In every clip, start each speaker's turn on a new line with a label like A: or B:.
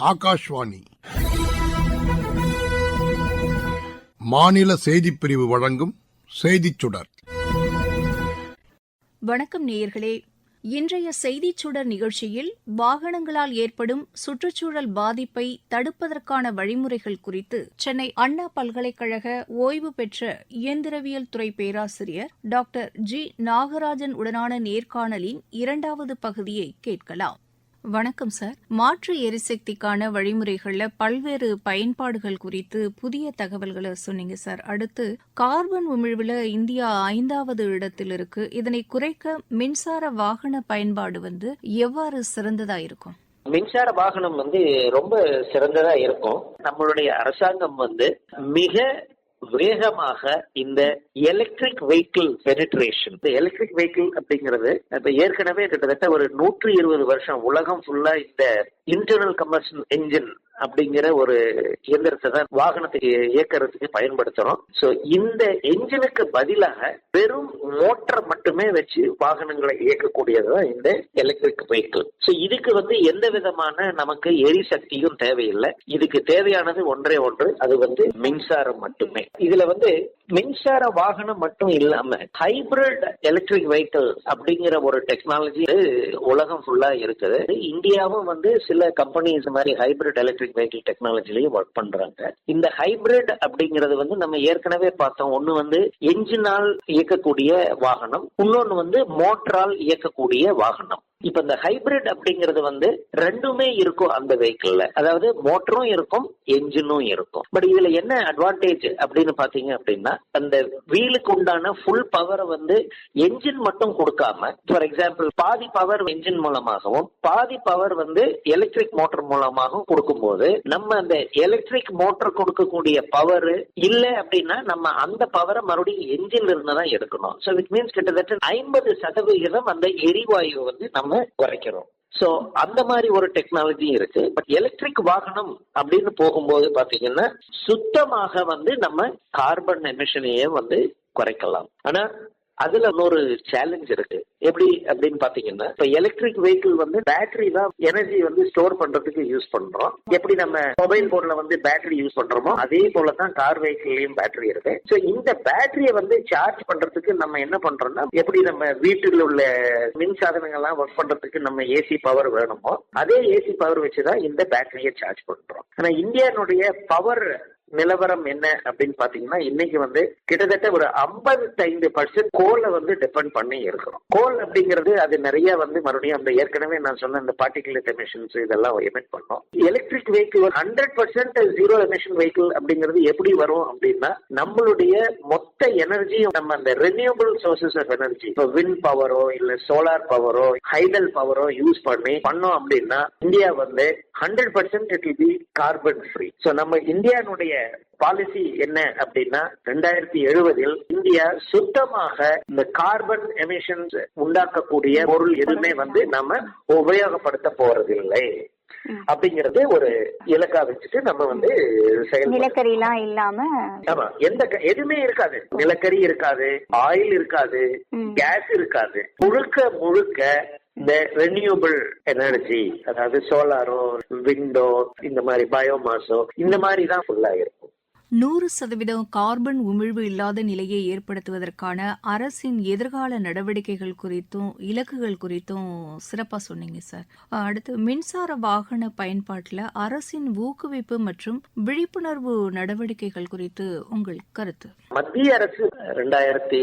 A: ஆகாஷ்வாணி. மாநில செய்திப் பிரிவு வழங்கும் செய்திச் சுடர்.
B: வணக்கம் நேயர்களே. இன்றைய செய்திச் சுடர் நிகழ்ச்சியில் வாகனங்களால் ஏற்படும் சுற்றுச்சூழல் பாதிப்பை தடுப்பதற்கான வழிமுறைகள் குறித்து சென்னை அண்ணா பல்கலைக்கழக ஓய்வு பெற்ற இயந்திரவியல் துறை பேராசிரியர் டாக்டர் ஜி நாகராஜன் உடனான நேர்காணலின் இரண்டாவது பகுதியை கேட்கலாம். வணக்கம் சார் மாற்று எரிசக்திக்கான வழிமுறைகள்ல பல்வேறு பயன்பாடுகள் குறித்து புதிய தகவல்களை சொன்னீங்க சார் அடுத்து கார்பன் உமிழ்வுல இந்தியா ஐந்தாவது இடத்தில் இருக்கு இதனை குறைக்க மின்சார வாகன பயன்பாடு வந்து எவ்வாறு சிறந்ததா இருக்கும்?
C: மின்சார வாகனம் வந்து ரொம்ப சிறந்ததா இருக்கும். நம்மளுடைய அரசாங்கம் வந்து மிக வேகமாக இந்த எலக்ட்ரிக் வெஹிக்கிள் பெனிட்ரேஷன் இந்த எலக்ட்ரிக் வெஹிக்கிள் அப்படிங்கிறது இப்ப ஏற்கனவே கிட்டத்தட்ட ஒரு நூற்றி இருபது வருஷம் உலகம் ஃபுல்லா இந்த இன்டர்னல் கம்பஷன் என்ஜின் அப்படிங்கிற ஒரு இயந்திரத்தை தான் வாகனத்துக்கு இயக்கிறதுக்கு பயன்படுத்துறோம். சோ இந்த என்ஜினுக்கு பதிலாக வெறும் மோட்டர் மட்டுமே வச்சு வாகனங்களை இயக்கக்கூடியதுதான் இந்த எலக்ட்ரிக் வெஹிக்கிள் சோ இதுக்கு வந்து எந்த விதமான நமக்கு எரிசக்தியும் தேவையில்லை. இதுக்கு தேவையானது ஒன்றே ஒன்று அது வந்து மின்சாரம் மட்டுமே. இதுல வந்து மின்சார வாகனம் மட்டும் இல்லாம ஹைபிரிட் எலக்ட்ரிக் வெஹிக்கிள் அப்படிங்கிற ஒரு டெக்னாலஜி உலகம் ஃபுல்லா இருக்குது. இந்தியாவும் வந்து சில கம்பெனிஸ் மாதிரி ஹைபிரிட் எலக்ட்ரிக் வெஹிக்கிள் டெக்னாலஜிலையும் ஒர்க் பண்றாங்க. இந்த ஹைபிரிட் அப்படிங்கிறது வந்து நம்ம ஏற்கனவே பார்த்தோம். ஒன்னு வந்து என்ஜினால் இயக்கக்கூடிய வாகனம் இன்னொன்னு வந்து மோட்டரால் இயக்கக்கூடிய வாகனம். இப்ப இந்த ஹைபிரிட் அப்படிங்கிறது வந்து ரெண்டுமே இருக்கும் அந்த வெஹிக்கிள்ல அதாவது மோட்டரும் இருக்கும் என்ஜினும் இருக்கும். பட் இதுல என்ன அட்வான்டேஜ் அப்படின்னு பாத்தீங்க அப்படின்னா அந்த வீலுக்கு உண்டான ஃபுல் பவரை வந்து என்ஜின் மட்டும் கொடுக்காம ஃபார் எக்ஸாம்பிள் பாதி பவர் என்ஜின் மூலமாகவும் பாதி பவர் வந்து எலக்ட்ரிக் மோட்டர் மூலமாகவும் கொடுக்கும்போது நம்ம அந்த எலக்ட்ரிக் மோட்டர் கொடுக்கக்கூடிய பவர் இல்ல அப்படின்னா நம்ம அந்த பவரை மறுபடியும் என்ஜின்ல இருந்து தான் எடுக்கணும். ஸோ இட் மீன்ஸ் கிட்டத்தட்ட ஐம்பது சதவிகிதம் அந்த எரிவாயு வந்து நம்ம குறைக்கிறோம் சோ அந்த மாதிரி ஒரு டெக்னாலஜி இருக்கு. பட் எலக்ட்ரிக் வாகனம் அப்படின்னு போகும்போது பாத்தீங்கன்னா சுத்தமாக வந்து நம்ம கார்பன் எமிஷனையே வந்து குறைக்கலாம். ஆனா அதுல இன்னொரு சேலஞ்ச் இருக்கு. எப்படி அப்படின்னு பாத்தீங்கன்னா இப்ப எலக்ட்ரிக் வெஹிக்கிள் வந்து பேட்டரி தான் எனர்ஜி வந்து ஸ்டோர் பண்றதுக்கு யூஸ் பண்றோம். எப்படி நம்ம மொபைல் போன்ல வந்து பேட்டரி யூஸ் பண்றோமோ அதே போலதான் கார் வெஹிக்கிள்லயும் பேட்டரி இருக்கு. சோ இந்த பேட்டரியை வந்து சார்ஜ் பண்றதுக்கு நம்ம என்ன பண்றோம்னா எப்படி நம்ம வீட்டில் உள்ள மின் சாதனங்கள்லாம் ஒர்க் பண்றதுக்கு நம்ம ஏசி பவர் வேணுமோ அதே ஏசி பவர் வச்சுதான் இந்த பேட்டரியை சார்ஜ் பண்றோம். ஆனா இந்தியானுடைய பவர் நிலவரம் என்ன அப்படின்னு பாத்தீங்கன்னா இன்னைக்கு வந்து கிட்டத்தட்ட ஒரு ஐம்பத்தைந்து பர்சன்ட் கோலை வந்து டிபெண்ட் பண்ணி இருக்கிறோம். கோல் அப்படிங்கிறது அது நிறைய வந்து மறுபடியும் அந்த ஏற்கனவே நான் சொன்ன இந்த பார்ட்டிகுலேட் எமிஷன்ஸ் இதெல்லாம் எமிட் பண்ணோம். Electric vehicle hundred percent zero emission vehicle அப்படிங்கிறது எப்படி வரும் அப்படின்னா நம்மளுடைய மொத்த எனர்ஜியும் நம்ம அந்த ரெனியூபிள் சோர்சஸ் ஆஃப் எனர்ஜி இப்போ வின் பவரோ இல்ல சோலார் பவரோ ஹைடல் பவரோ யூஸ் பண்ணி பண்ணோம் அப்படின்னா இந்தியா வந்து hundred percent it will be carbon free so நம்ம இந்தியானுடைய பாலிசி என்ன அப்படின்னா ரெண்டாயிரத்தி எழுபதில் இந்தியா சுத்தமாக இந்த கார்பன் எமிஷன்ஸ் உண்டாக்கக்கூடிய பொருள் எதுவுமே வந்து நம்ம உபயோகப்படுத்த போறதில்லை. அப்படிங்கறது ஒரு இலக்கா வச்சுட்டு நம்ம வந்து செயல்பட
D: நிலக்கரி எல்லாம் இல்லாம
C: ஆமா எந்த எதுவுமே இருக்காது. நிலக்கரி இருக்காது ஆயில் இருக்காது. கேஸ் இருக்காது. முழுக்க முழுக்க இந்த ரெனியூபிள் எனர்ஜி அதாவது சோலாரோ விண்டோ இந்த மாதிரி பயோமாஸோ இந்த மாதிரி தான் ஃபுல்லா இருக்கும்.
B: நூறு சதவீதம் கார்பன் உமிழ்வு இல்லாத நிலையை ஏற்படுத்துவதற்கான அரசின் எதிர்கால நடவடிக்கைகள் குறித்தும் இலக்குகள் குறித்தும் சிறப்பா சொன்னீங்க சார். அடுத்து மின்சார வாகன பயன்பாட்டில் அரசின் ஊக்குவிப்பு மற்றும் விழிப்புணர்வு நடவடிக்கைகள் குறித்து உங்கள் கருத்து.
C: மத்திய அரசு ரெண்டாயிரத்தி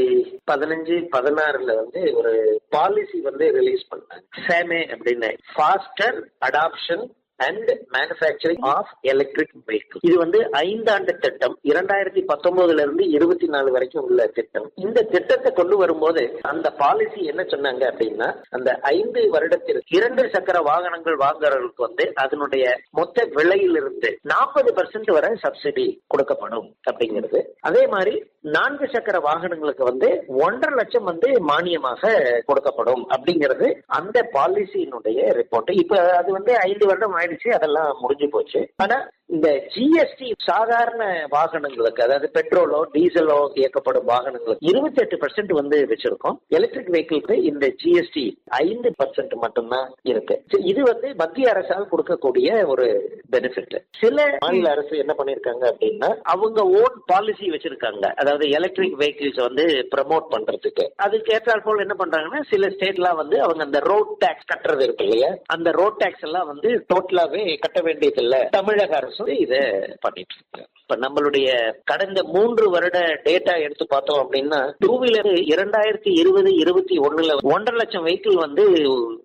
C: பதினஞ்சு பதினாறுல வந்து ஒரு பாலிசி வந்து ரிலீஸ் பண்ணாங்க சேமே அப்படின்னு. Faster adoption and manufacturing of electric vehicle இது வந்து ஐந்தாண்டு திட்டம். இரண்டாயிரத்தி பத்தொன்பதுல இருந்து இருபத்தி நாலு வரைக்கும் உள்ள திட்டம். இந்த திட்டத்தை கொண்டு வரும்போது அந்த பாலிசி என்ன சொன்னாங்க அப்படின்னா அந்த ஐந்து வருடத்திற்கு இரண்டு சக்கர வாகனங்கள் வாங்குறவர்களுக்கு வந்து அதனுடைய மொத்த விலையிலிருந்து நாற்பது பர்சன்ட் வரை சப்சிடி கொடுக்கப்படும் அப்படிங்கிறது. அதே மாதிரி நான்கு சக்கர வாகனங்களுக்கு வந்து ஒன்றரை லட்சம் வந்து மானியமாக கொடுக்கப்படும் அப்படிங்கிறது அந்த பாலிசியினுடைய ரிப்போர்ட் இப்ப அது வந்து ஐந்து வருடம் ஆயிடுச்சு அதெல்லாம் முடிஞ்சு போச்சு. ஆனா இந்த ஜிஎஸ்டி சாதாரண வாகனங்களுக்கு அதாவது பெட்ரோலோ டீசலோ இயக்கப்படும் வாகனங்களுக்கு இருபத்தி எட்டு பர்சன்ட் வந்து வச்சிருக்கோம். எலக்ட்ரிக் வெஹிக்கிள்க்கு இந்த ஜிஎஸ்டி ஐந்து பர்சன்ட் மட்டும்தான் இருக்கு. இது வந்து மத்திய அரசால் கொடுக்கக்கூடிய ஒரு பெனிஃபிட் சில மாநில அரசு என்ன பண்ணிருக்காங்க அப்படின்னா அவங்க ஓன் பாலிசி வச்சிருக்காங்க. அதாவது எலக்ட்ரிக் வெஹிக்கிள்ஸ் வந்து ப்ரமோட் பண்றதுக்கு. அதுக்கு ஏற்றால் போல் என்ன பண்றாங்கன்னா சில ஸ்டேட்லாம் வந்து அவங்க அந்த ரோட் டேக்ஸ் கட்டுறது இருக்கு இல்லையா? அந்த ரோட் டேக்ஸ் எல்லாம் வந்து டோட்டலாவே கட்ட வேண்டியது இல்லை தமிழக அரசு இதை பண்ணிட்டு இருக்கு இப்ப நம்மளுடைய கடந்த மூன்று வருட டேட்டா எடுத்து பார்த்தோம் அப்படின்னா டூ வீலர் இரண்டாயிரத்தி இருபது இருபத்தி ஒண்ணுல ஒன்றரை லட்சம் வெஹிக்கிள் வந்து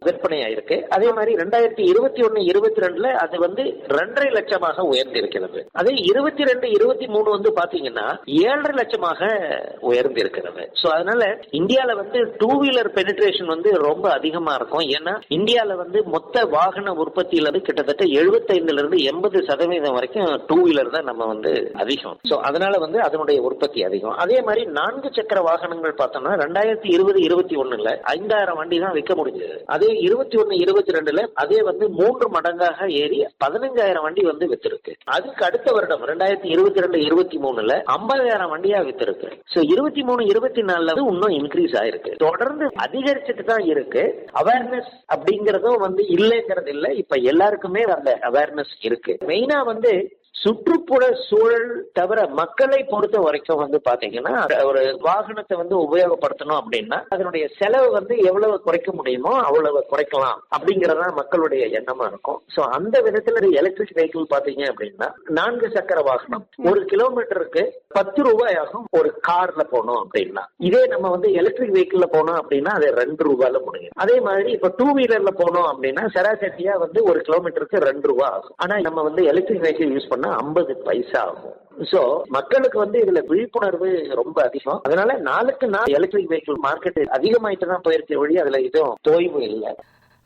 C: விற்பனை ஆயிருக்கு. அதே மாதிரி ரெண்டாயிரத்தி இருபத்தி ஒன்னு இருபத்தி ரெண்டுல அது வந்து ரெண்டரை லட்சமாக உயர்ந்திருக்கிறது. அதே இருபத்தி ரெண்டு இருபத்தி மூணு வந்து பாத்தீங்கன்னா ஏழரை லட்சமாக உயர்ந்திருக்கிறது. சோ அதனால இந்தியால வந்து டூ வீலர் பெனிட்ரேஷன் வந்து ரொம்ப அதிகமா இருக்கும். ஏன்னா இந்தியால வந்து மொத்த வாகன உற்பத்தியில இருந்து கிட்டத்தட்ட 75 இருந்து எண்பது சதவீதம் வரைக்கும் டூ வீலர் தான் நம்ம வந்து அதிகம். சோ அதனால வந்து அதனுடைய உற்பத்தி அதிகம். அதே மாதிரி நான்கு சக்கர வாகனங்கள் பார்த்தோம்னா ரெண்டாயிரத்தி இருபது இருபத்தி ஒண்ணுல ஐந்தாயிரம் வண்டி தான் விற்க முடிஞ்சது. அதே இருபத்தி ஒன்னு இருபத்தி ரெண்டுல அதே வந்து மூன்று மடங்காக ஏறி பதினஞ்சாயிரம் வண்டி வந்து வித்திருக்கு. அதுக்கு அடுத்த வருடம் ரெண்டாயிரத்தி இருபத்தி ரெண்டு இருபத்தி மூணுல ஐம்பதாயிரம் வண்டியா வித்திருக்கு. சோ இருபத்தி மூணு இருபத்தி நாலுல வந்து இன்னும் இன்க்ரீஸ் ஆயிருக்கு. தொடர்ந்து அதிகரிச்சுட்டு தான் இருக்கு. அவேர்னஸ் அப்படிங்கறதும் வந்து இல்லைங்கிறது இல்ல. இப்ப எல்லாருக்குமே அந்த அவேர்னஸ் இருக்கு. மெயினா வந்து சுற்றுப்புற சூழல் தவிர மக்களை பொறுத்த வரைக்கும் வந்து பாத்தீங்கன்னா ஒரு வாகனத்தை வந்து உபயோகப்படுத்தணும் அப்படின்னா அதனுடைய செலவு வந்து எவ்வளவு குறைக்க முடியுமோ அவ்வளவு குறைக்கலாம் அப்படிங்கறதா மக்களுடைய எண்ணமா இருக்கும். சோ அந்த விதத்துல எலக்ட்ரிக் வெஹிக்கிள் பாத்தீங்க அப்படின்னா நான்கு சக்கர வாகனம். ஒரு கிலோமீட்டருக்கு பத்து ரூபாய் ஆகும் ஒரு கார்ல போனோம் அப்படின்னா. இதே நம்ம வந்து எலக்ட்ரிக் வெஹிக்கிள்ல போனோம் அப்படின்னா அது ரெண்டு ரூபாயில முடியும். அதே மாதிரி இப்ப டூ வீலர்ல போனோம் அப்படின்னா சராசரியா வந்து ஒரு கிலோமீட்டருக்கு ரெண்டு ரூபா ஆகும். ஆனா நம்ம வந்து எலக்ட்ரிக் வெஹிக்கிள் யூஸ் பண்ணா ஐம்பது பைசா ஆகும். சோ மக்களுக்கு வந்து இதுல விழிப்புணர்வு ரொம்ப அதிகம். அதனால நாளுக்கு நாள் எலக்ட்ரிக் வெஹிக்கிள் மார்க்கெட் அதிகமாயிட்டு தான் போயிருக்க வழி அதுல எதுவும் தோய்வு இல்லை.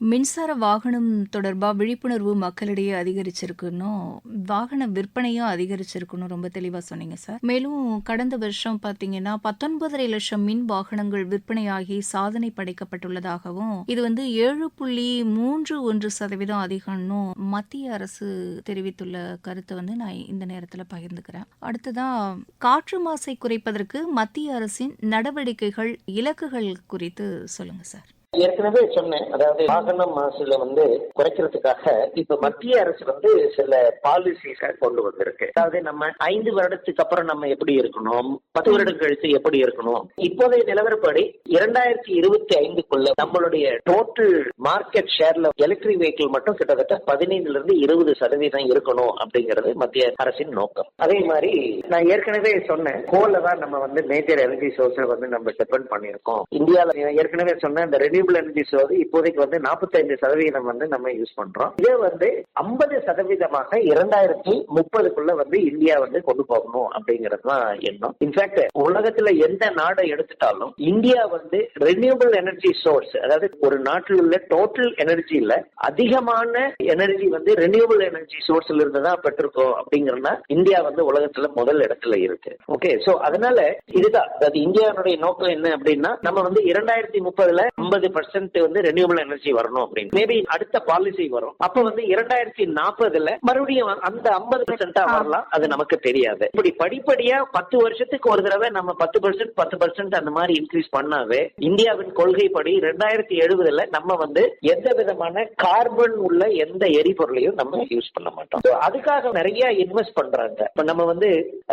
B: மின்சார வாகனம் தொடர்பாக விழிப்புணர்வு மக்களிடையே அதிகரிச்சிருக்குன்னும் வாகன விற்பனையும் அதிகரிச்சிருக்குன்னு ரொம்ப தெளிவாக சொன்னீங்க சார். மேலும் கடந்த வருஷம் பார்த்தீங்கன்னா பத்தொன்பதரை லட்சம் மின் வாகனங்கள் விற்பனையாகி சாதனை படைக்கப்பட்டுள்ளதாகவும் இது வந்து ஏழு புள்ளி மூன்று ஒன்று சதவீதம் அதிகம்னும் மத்திய அரசு தெரிவித்துள்ள கருத்தை வந்து நான் இந்த நேரத்தில் பகிர்ந்துக்கிறேன். அடுத்ததான் காற்று மாசை குறைப்பதற்கு மத்திய அரசின் நடவடிக்கைகள் இலக்குகள் குறித்து சொல்லுங்க சார்.
C: ஏற்கனவே சொன்னேன். அதாவது வாகன மாசுல வந்து குறைக்கிறதுக்காக இப்ப மத்திய அரசு வந்து சில பாலிசிஸ் கொண்டு வந்திருக்கு. அதாவது நம்ம ஐந்து வருடத்துக்கு அப்புறம் நம்ம எப்படி இருக்கணும்? பத்து வருடம் கழித்து எப்படி இருக்கணும்? இப்போதைய நிலவரப்படி இரண்டாயிரத்தி இருபத்தி ஐந்துக்குள்ள நம்மளுடைய டோட்டல் மார்க்கெட் ஷேர்ல எலக்ட்ரிக் வெஹிக்கிள் மட்டும் கிட்டத்தட்ட பதினைந்துல இருந்து இருபது சதவீதம் இருக்கணும் அப்படிங்கிறது மத்திய அரசின் நோக்கம். அதே மாதிரி நான் ஏற்கனவே சொன்னேன். கோல தான் நம்ம வந்து மேஜர் எனர்ஜி சோர்ஸை வந்து நம்ம டிபெண்ட் பண்ணியிருக்கோம். இந்தியாவில் ஏற்கனவே சொன்ன இந்த ரினியூபிள் எனர்ஜிஸ் வந்து இப்போதைக்கு வந்து நாற்பத்தைந்து சதவீதம் வந்து நம்ம யூஸ் பண்றோம். இதே வந்து ஐம்பது சதவீதமாக இரண்டாயிரத்தி முப்பதுக்குள்ள வந்து இந்தியா வந்து கொண்டு போகணும் அப்படிங்கிறது தான் எண்ணம். இன்ஃபேக்ட் உலகத்துல எந்த நாடை எடுத்துட்டாலும் இந்தியா வந்து ரினியூபிள் எனர்ஜி சோர்ஸ் அதாவது ஒரு நாட்டில் உள்ள டோட்டல் எனர்ஜியில அதிகமான எனர்ஜி வந்து ரினியூபிள் எனர்ஜி சோர்ஸ்ல இருந்து தான் பெற்றிருக்கோம் அப்படிங்கிறனா இந்தியா வந்து உலகத்துல முதல் இடத்துல இருக்கு. ஓகே சோ அதனால இதுதான். அதாவது இந்தியாவுடைய நோக்கம் என்ன அப்படின்னா நம்ம வந்து இரண்டாயிரத்தி முப்பதுல ஐம்பது பர்சன்ட் வந்து ரெனியூபிள் எனர்ஜி வரணும் அப்படின்னு. மேபி அடுத்த பாலிசி வரும். அப்ப வந்து இரண்டாயிரத்தி நாற்பதுல மறுபடியும் அந்த ஐம்பது பர்சன்டா வரலாம். அது நமக்கு தெரியாது. இப்படி படிப்படியா பத்து வருஷத்துக்கு ஒரு தடவை நம்ம பத்து பர்சன்ட் பத்து பர்சன்ட் அந்த மாதிரி இன்க்ரீஸ் பண்ணாவே இந்தியாவின் கொள்கைப்படி ரெண்டாயிரத்தி எழுபதுல நம்ம வந்து எந்த விதமான கார்பன் உள்ள எந்த எரிபொருளையும் நம்ம யூஸ் பண்ண மாட்டோம். அதுக்காக நிறைய இன்வெஸ்ட் பண்றாங்க. இப்ப நம்ம வந்து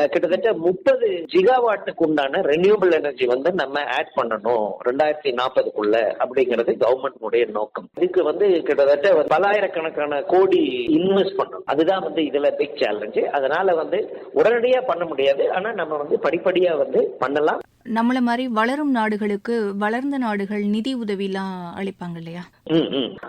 C: கிட்டத்தட்ட முப்பது ஜிகாவாட்டுக்கு உண்டான ரெனியூபிள் எனர்ஜி வந்து நம்ம ஆட் பண்ணணும் ரெண்டாயிரத்தி நாற்பதுக்குள்ள அப்படிங்கிறது கவர்மெண்ட்னுடைய நோக்கம். இதுக்கு வந்து கிட்டத்தட்ட பலாயிரக்கணக்கான கோடி இன்வெஸ்ட் பண்ணணும். அதுதான் வந்து இதுல பிக் சேலஞ்சு அதனால வந்து உடனடியா பண்ண முடியாது. ஆனா நம்ம வந்து படிப்படியா வந்து பண்ணலாம்.
B: நம்மள மாதிரி வளரும் நாடுகளுக்கு வளர்ந்த நாடுகள் நிதி உதவிலாம் அளிப்பாங்க இல்லையா.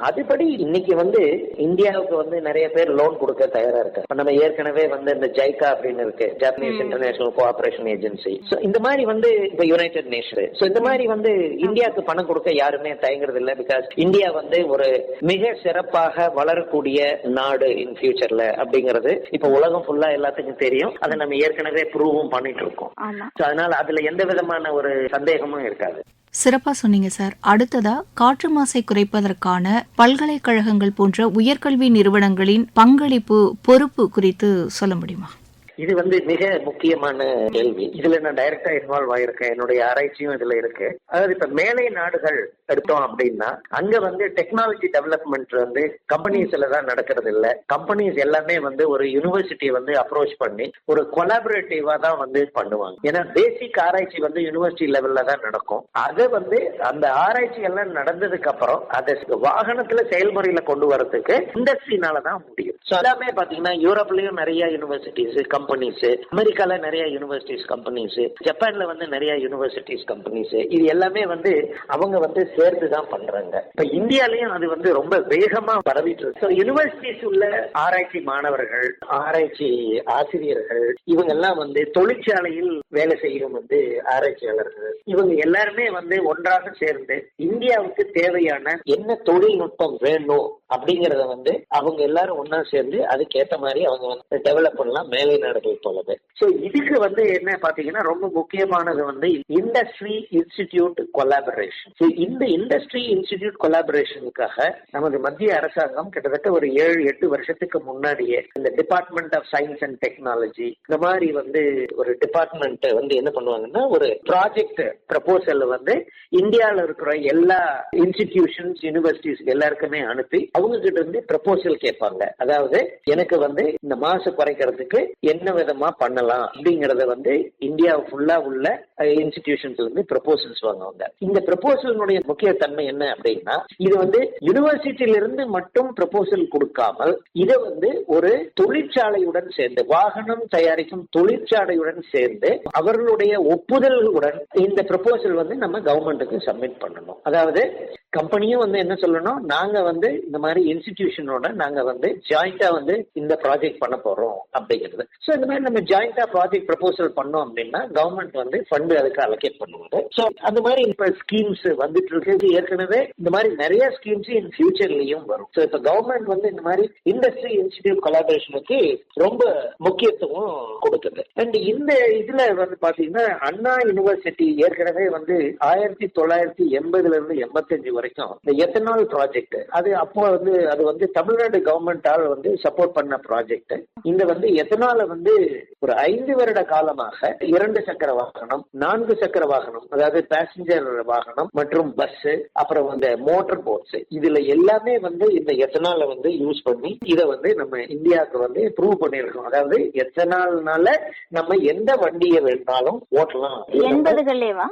C: அதுபடி இன்னைக்கு வந்து இந்தியாவுக்கு வந்து நிறைய பேர் லோன் கொடுக்க தயாரா இருக்கு நம்ம ஏற்கனவே வந்து இந்த ஜைகா அப்படின்னு இருக்கு. ஜாப்பனீஸ் இன்டர்நேஷனல் கோஆபரேஷன் ஏஜென்சி இந்த மாதிரி வந்து இப்ப யுனைடெட் நேஷன் சோ இந்த மாதிரி வந்து இந்தியாவுக்கு பணம் கொடுக்க யாருமே தயங்குறது இல்ல பிகாஸ் இந்தியா வந்து ஒரு மிக சிறப்பாக வளரக்கூடிய நாடு இன் ஃபியூச்சர்ல அப்படிங்கிறது இப்ப உலகம் ஃபுல்லா எல்லாத்துக்கும் தெரியும். அதை நம்ம ஏற்கனவே ப்ரூவும் பண்ணிட்டு இருக்கோம். அதனால அதுல எந்த விதமான ஒரு சந்தேகமும் இருக்காது.
B: சிறப்பா சொன்னீங்க சார். அடுத்ததா காற்று மாசை குறைப்பதற்கான பல்கலைக்கழகங்கள் போன்ற உயர்கல்வி நிறுவனங்களின் பங்களிப்பு பொறுப்பு குறித்து சொல்ல முடியுமா?
C: இது வந்து மிக முக்கியமான கேள்வி. இதுல நான் டைரக்டா இன்வால்வ் ஆயிருக்கேன். என்னுடைய ஆராய்ச்சியும் இதுல இருக்கு. அதாவது இப்ப மேலை நாடுகள் எடுத்தோம் அப்படின்னா அங்க வந்து டெக்னாலஜி டெவலப்மெண்ட் வந்து கம்பெனிஸ்ல தான் நடக்கிறது இல்ல. கம்பெனிஸ் எல்லாமே வந்து ஒரு யூனிவர்சிட்டியை வந்து அப்ரோச் பண்ணி ஒரு கொலாபரேட்டிவா தான் வந்து பண்ணுவாங்க. ஏன்னா பேசிக் ஆராய்ச்சி வந்து யூனிவர்சிட்டி லெவல்ல தான் நடக்கும். அது வந்து அந்த ஆராய்ச்சி எல்லாம் நடந்ததுக்கு அப்புறம் அதை வாகனத்துல செயல்முறையில கொண்டு வரதுக்கு இண்டஸ்ட்ரினால தான் முடியும். எல்லாமே பாத்தீங்கன்னா யூரோப்லயும் நிறைய யூனிவர்சிட்டிஸ் கம்பெனிஸ் அமெரிக்கால நிறைய யூனிவர்சிட்டிஸ் கம்பெனிஸ் ஜப்பான்ல வந்து நிறைய யூனிவர்சிட்டிஸ் கம்பெனிஸ் இது எல்லாமே வந்து அவங்க வந்து சேர்ந்து தான் பண்றாங்க. இப்ப இந்தியாலயும் அது வந்து ரொம்ப வேகமா பரவிட்டு இருக்கு. யூனிவர்சிட்டிஸ் உள்ள ஆராய்ச்சி மாணவர்கள் ஆராய்ச்சி ஆசிரியர்கள் இவங்க எல்லாம் வந்து தொழிற்சாலையில் வேலை செய்யும் வந்து ஆராய்ச்சியாளர்கள். இவங்க எல்லாருமே வந்து ஒன்றாக சேர்ந்து இந்தியாவுக்கு தேவையான என்ன தொழில்நுட்பம் வேணும் அப்படிங்கறத வந்து அவங்க எல்லாரும் ஒன்னா சேர்ந்து அதுக்கேத்த மாதிரி அவங்க வந்து டெவலப் பண்ணலாம் மேலை நாடுகள் போலவே. சோ இதுக்கு வந்து என்ன பாத்தீங்கன்னா ரொம்ப முக்கியமானது வந்து இண்டஸ்ட்ரி இன்ஸ்டிடியூட் கொலாபரேஷன் இந்த இண்டஸ்ட்ரி இன்ஸ்டிடியூட் கொலாபரேஷனுக்காக நமது மத்திய அரசாங்கம் கிட்டத்தட்ட ஒரு ஏழு எட்டு வருஷத்துக்கு முன்னாடியே இந்த department of science and technology இந்த மாதிரி வந்து ஒரு டிபார்ட்மெண்ட் வந்து என்ன பண்ணுவாங்கன்னா ஒரு ப்ராஜெக்ட் ப்ரப்போசல் வந்து இந்தியாவில் இருக்கிற எல்லா இன்ஸ்டிடியூஷன்ஸ் யூனிவர்சிட்டிஸ் எல்லாருக்குமே அனுப்பி அவங்க கிட்ட இருந்து ப்ரப்போசல் கேட்பாங்க. அதாவது எனக்கு வந்து இந்த மாசு குறைக்கிறதுக்கு என்ன விதமா பண்ணலாம் அப்படிங்கறத வந்து இந்தியா ஃபுல்லா உள்ள இன்ஸ்டிடியூஷன்ஸ்ல இருந்து ப்ரப்போசல்ஸ் வாங்குவாங்க. இந்த ப்ரப்போசலினுடைய முக்கிய தன்மை என்ன அப்படின்னா இது வந்து யூனிவர்சிட்டியில இருந்து மட்டும் ப்ரப்போசல் கொடுக்காமல் இதை வந்து ஒரு தொழிற்சாலையுடன் சேர்ந்து வாகனம் தயாரிக்கும் தொழிற்சாலையுடன் சேர்ந்து அவர்களுடைய ஒப்புதல்களுடன் இந்த ப்ரப்போசல் வந்து நம்ம கவர்மெண்ட்டுக்கு சப்மிட் பண்ணணும். அதாவது கம்பெனியும் வந்து என்ன சொல்லணும் நாங்க வந்து இந்த மாதிரி இன்ஸ்டிடியூஷனோட நாங்க வந்து ஜாயிண்டா வந்து இந்த ப்ராஜெக்ட் பண்ண போறோம் அப்படிங்கிறது. ஸோ இந்த மாதிரி நம்ம ஜாயிண்டா ப்ராஜெக்ட் ப்ரப்போசல் பண்ணோம் அப்படின்னா கவர்மெண்ட் வந்து ஃபண்ட் அதுக்கு அலோகேட் பண்ணுவாங்க. ஸோ அந்த மாதிரி இப்ப ஸ்கீம்ஸ் வந்துட்டு இருக்கிறது ஏற்கனவே இந்த மாதிரி நிறைய ஸ்கீம்ஸ் இன் ஃபியூச்சர்லயும் வரும். ஸோ இப்ப கவர்மெண்ட் வந்து இந்த மாதிரி இண்டஸ்ட்ரி இன்ஸ்டிடியூட் கொலாபரேஷனுக்கு ரொம்ப முக்கியத்துவம் கொடுக்குது. அண்ட் இந்த இதுல வந்து பாத்தீங்கன்னா அண்ணா யூனிவர்சிட்டி ஏற்கனவே வந்து ஆயிரத்தி தொள்ளாயிரத்தி எண்பதுல இருந்து எண்பத்தஞ்சு வரைக்கும். இந்த எத்தனால் ப்ராஜெக்ட் அது அப்போ வந்து அது வந்து தமிழ்நாடு கவர்மெண்டால் வந்து சப்போர்ட் பண்ண ப்ராஜெக்ட் இந்த வந்து எத்தனால வந்து ஒரு ஐந்து வருட காலமாக இரண்டு சக்கர வாகனம் நான்கு சக்கர வாகனம் அதாவது பேசஞ்சர் வாகனம் மற்றும் பஸ் அப்புறம் வந்து மோட்டார் போட்ஸ் இதுல எல்லாமே வந்து இந்த எத்தனால வந்து யூஸ் பண்ணி இதை வந்து நம்ம இந்தியாவுக்கு வந்து ப்ரூவ் பண்ணிருக்கோம் அதாவது எத்தனால்னால நம்ம எந்த வண்டியை வேணாலும் ஓட்டலாம்.
D: எண்பதுகள்லேவா?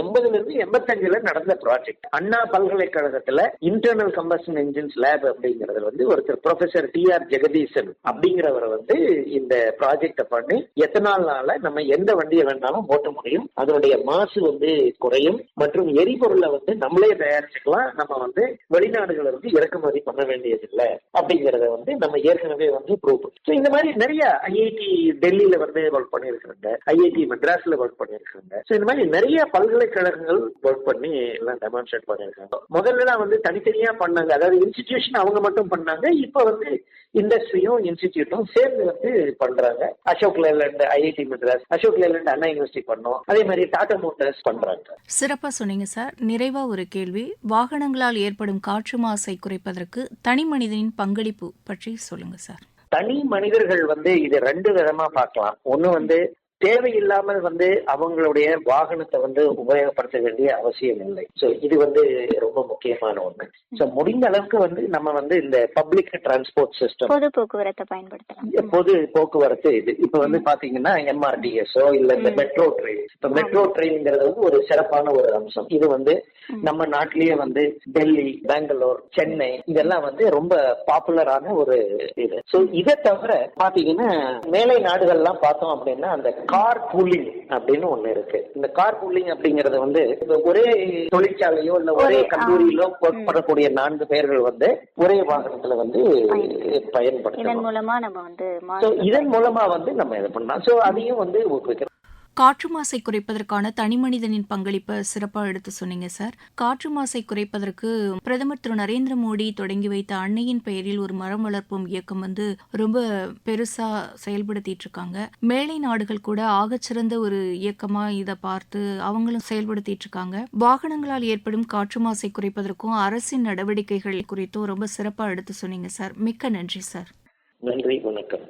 C: எண்பதுல இருந்து எண்பத்தஞ்சுல நடந்த ப்ராஜெக்ட் அண்ணா பல்கலைக்கழகத்துல இன்டர்னல் கம்பஷன் என்ஜின்ஸ் லேப் அப்படிங்கறதுல வந்து ஒருத்தர் ப்ரொஃபசர் டி ஆர் ஜெகதீசன் அப்படிங்கிறவர் வந்து இந்த ப்ராஜெக்ட பண்ணி எத்தனால்னால நம்ம எந்த வண்டியை வேணாலும் ஓட்ட முடியும்? அதனுடைய மாசு வந்து குறையும். மற்றும் எரிபொருளை வந்து நம்மளே தயாரிச்சுக்கலாம். நம்ம வந்து வெளிநாடுகள் இருந்து இறக்குமதி பண்ண வேண்டியதில்லை அப்படிங்கறத வந்து நம்ம ஏற்கனவே வந்து ப்ரூவ் ஸோ இந்த மாதிரி நிறைய ஐஐடி டெல்லியில வந்து ஒர்க் பண்ணியிருக்கிறாங்க. ஐஐடி மெட்ராஸ்ல ஒர்க் பண்ணியிருக்காங்க ஸோ இந்த மாதிரி நிறைய பல்கலைக்கழகங்கள் ஒர்க் பண்ணி எல்லாம் டெமான்ஸ்ட்ரேட் பண்ணியிருக்காங்க. முதல்ல வந்து தனித்தனியா பண்ணாங்க. அதாவது இன்ஸ்டிடியூஷன் அவங்க மட்டும் பண்ணாங்க. இப்போ வந்து இண்டஸ்ட்ரியும் இன்ஸ்டிடியூட்டும் சேர்ந்து வந்து பண்றாங்க. Ashok Layland IIT Madras Ashok Layland Anna university பண்ணோம். அதே மாதிரி டாடா மோட்டார்ஸ் பண்றாங்க.
B: சிறப்பா சொன்னீங்க சார் நிறைவா ஒரு கேள்வி. வாகனங்களால் ஏற்படும் காற்று மாசை குறைப்பதற்கு தனி மனிதனின் பங்களிப்பு பற்றி சொல்லுங்க சார்
C: தனி மனிதர்கள் வந்து இது ரெண்டு விதமா பார்க்கலாம். ஒண்ணு வந்து தேவையில்லாமல் வந்து அவங்களுடைய வாகனத்தை வந்து உபயோகப்படுத்த வேண்டிய அவசியம் இல்லை. சோ இது வந்து ரொம்ப முக்கியமான ஒண்ணு. சோ முடிந்த அளவுக்கு வந்து நம்ம வந்து இந்த பப்ளிக் டிரான்ஸ்போர்ட் சிஸ்டம்
D: பொது போக்குவரத்தை பயன்படுத்தலாம்.
C: பொது போக்குவரத்து இது. இப்ப வந்து பாத்தீங்கன்னா எம்ஆர்டிஎஸ்ஓ இல்ல இந்த மெட்ரோ ட்ரெயின் இப்ப மெட்ரோ ட்ரெயின்ங்கிறது வந்து ஒரு சிறப்பான ஒரு அம்சம். இது வந்து நம்ம நாட்டிலேயே வந்து டெல்லி பெங்களூர் சென்னை இதெல்லாம் வந்து ரொம்ப பாப்புலரான ஒரு இது. சோ இதை தவிர பாத்தீங்கன்னா மேலை நாடுகள்லாம் பார்த்தோம் அப்படின்னா அந்த கார் பூலிங் அப்படின்னு ஒண்ணு இருக்கு. இந்த கார் பூலிங் அப்படிங்கறது வந்து ஒரே தொழிற்சாலையோ இல்ல ஒரே. கல்லூரியிலோ ஒர்க் பண்ணக்கூடிய நான்கு பேர்கள் வந்து ஒரே வாகனத்துல வந்து
D: இதன்
C: பயன்படுத்தணும்.
D: மூலமா நம்ம வந்து
C: சோ
D: மாசு
C: இதன் மூலமா வந்து நம்ம இது பண்ணலாம். சோ அதையும் வந்து ஊக்குவிக்கிறோம்
B: காற்று மாசை குறைப்பதற்கான தனிமனிதனின் பங்களிப்பை சிறப்பாக எடுத்து சொன்னீங்க சார். காற்று மாசை குறைப்பதற்கு பிரதமர் திரு. நரேந்திர மோடி தொடங்கி வைத்த அன்னையின் பெயரில் ஒரு மரம் வளர்ப்போம் இயக்கம் வந்து ரொம்ப பெருசா செயல்படுத்திட்டு இருக்காங்க. மேலை நாடுகள் கூட ஆகச்சிறந்த ஒரு இயக்கமா இதை பார்த்து அவங்களும் செயல்படுத்திட்டு இருக்காங்க. வாகனங்களால் ஏற்படும் காற்று மாசை குறைப்பதற்கும் அரசின் நடவடிக்கைகள் குறித்தும் ரொம்ப சிறப்பாக எடுத்து சொன்னீங்க சார். மிக்க நன்றி சார்.
C: நன்றி வணக்கம்.